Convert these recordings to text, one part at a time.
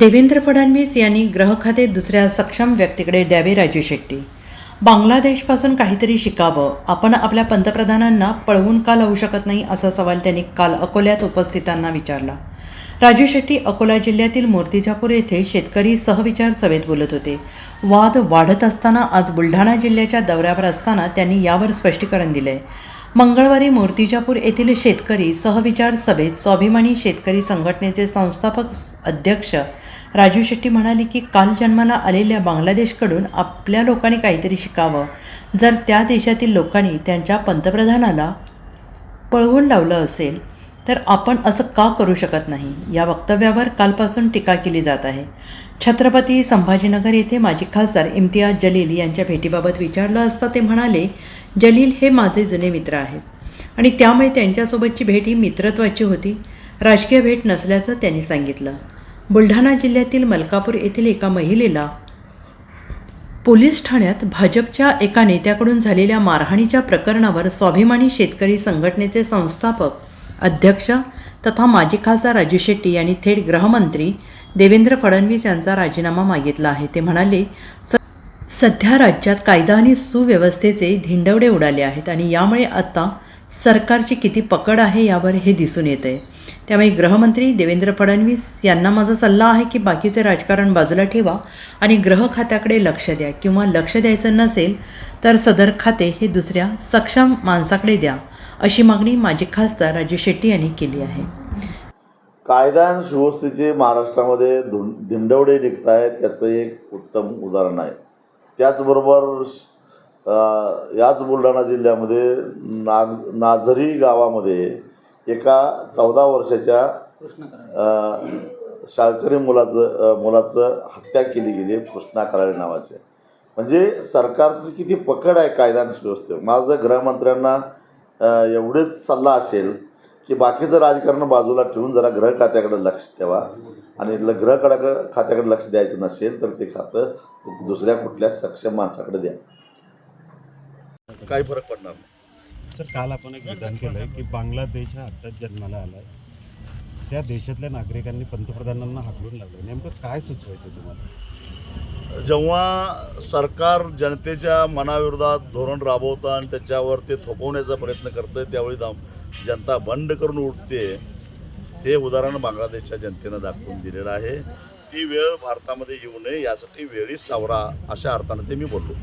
देवेंद्र फडणवीस यांनी ग्रह खाते दुसऱ्या सक्षम व्यक्तीकडे द्यावे राजू शेट्टी. बांगलादेशपासून काहीतरी शिकावं. आपण आपल्या पंतप्रधानांना पळवून का लावू शकत नाही असा सवाल त्यांनी काल अकोल्यात उपस्थितांना विचारला. राजू शेट्टी अकोला जिल्ह्यातील मूर्तिजापूर येथे शेतकरी सहविचार सभेत बोलत होते. वाद वाढत असताना आज बुलढाणा जिल्ह्याच्या दौऱ्यावर असताना त्यांनी यावर स्पष्टीकरण दिलंय. मंगळवारी मूर्तिजापूर येथील शेतकरी सहविचार सभेत स्वाभिमानी शेतकरी संघटनेचे संस्थापक अध्यक्ष राजू शेट्टी म्हणाले की काल जन्माला आलेल्या बांगलादेशकडून आपल्या लोकांनी काहीतरी शिकावं. जर त्या देशातील लोकांनी त्यांच्या पंतप्रधानाला पळवून लावलं असेल तर आपण असं का करू शकत नाही? या वक्तव्यावर कालपासून टीका केली जात आहे. छत्रपती संभाजीनगर येथे माजी खासदार इम्तियाज जलील यांच्या भेटीबाबत विचारलं असता ते म्हणाले जलील हे माझे जुने मित्र आहेत. आणि त्यामुळे त्यांच्यासोबतची भेट ही मित्रत्वाची होती. राजकीय भेट नसल्याचं त्यांनी सांगितलं. बुलढाणा जिल्ह्यातील मलकापूर येथील एका महिलेला पोलीस ठाण्यात भाजपच्या एका नेत्याकडून झालेल्या मारहाणीच्या प्रकरणावर स्वाभिमानी शेतकरी संघटनेचे संस्थापक अध्यक्ष तथा माजी खासदार राजू शेट्टी यांनी थेट गृहमंत्री देवेंद्र फडणवीस यांचा राजीनामा मागितला आहे. ते म्हणाले सध्या राज्यात कायदा आणि सुव्यवस्थेचे धिंडवडे उडाले आहेत आणि यामुळे आता सरकारची किती पकड आहे यावर हे दिसून येत आहे त्यामुळे गृहमंत्री देवेंद्र फडणवीस यांना माझा सल्ला आहे की बाकीचे राजकारण बाजूला ठेवा आणि ग्रह खात्याकडे लक्ष द्या किंवा लक्ष द्यायचं नसेल तर सदर खाते हे दुसऱ्या सक्षम माणसाकडे द्या अशी मागणी माजी खासदार राजू शेट्टी यांनी केली आहे. कायदा आणि सुव्यवस्थेचे महाराष्ट्रामध्ये धुं दिंडवडे निघत आहेत त्याचं एक उत्तम उदाहरण आहे. त्याचबरोबर याच बुलढाणा जिल्ह्यामध्ये नाग नाझरी गावामध्ये एका चौदा वर्षाच्या शाळकरी मुलाचं मुलाचं हत्या केली गेली कृष्णा कराळे नावाचे. म्हणजे सरकारचं किती पकड आहे कायदा आणि सुव्यवस्थेवर. माझं गृहमंत्र्यांना एवढेच सल्ला असेल की बाकीचं राजकारण बाजूला ठेवून जरा ग्रह खात्याकडे लक्ष ठेवा. आणि ल ग्रह खात्याकडे खात्याकडे लक्ष द्यायचं नसेल तर ते खातं दुसऱ्या कुठल्या सक्षम माणसाकडे द्या. काही फरक पडणार नाही. सर काल आपण एक विधान केलं की बांगलादेश हा आत्ताच जन्माला आला त्या देशातल्या नागरिकांनी पंतप्रधानांना हाकलून लावलं नेमकं काय सुचवायचं तुम्हाला? जेव्हा सरकार जनतेच्या मनाविरोधात धोरण राबवतं आणि त्याच्यावर ते थोपवण्याचा प्रयत्न करतं त्यावेळी दा जनता बंड करून उठते हे उदाहरण बांगलादेशच्या जनतेनं दाखवून दिलेलं आहे. ती वेळ भारतामध्ये येऊ नये यासाठी वेळीच सावरा अशा अर्थानं ते मी बोललो.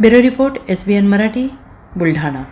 Bureau report S B N Marathi Buldhana.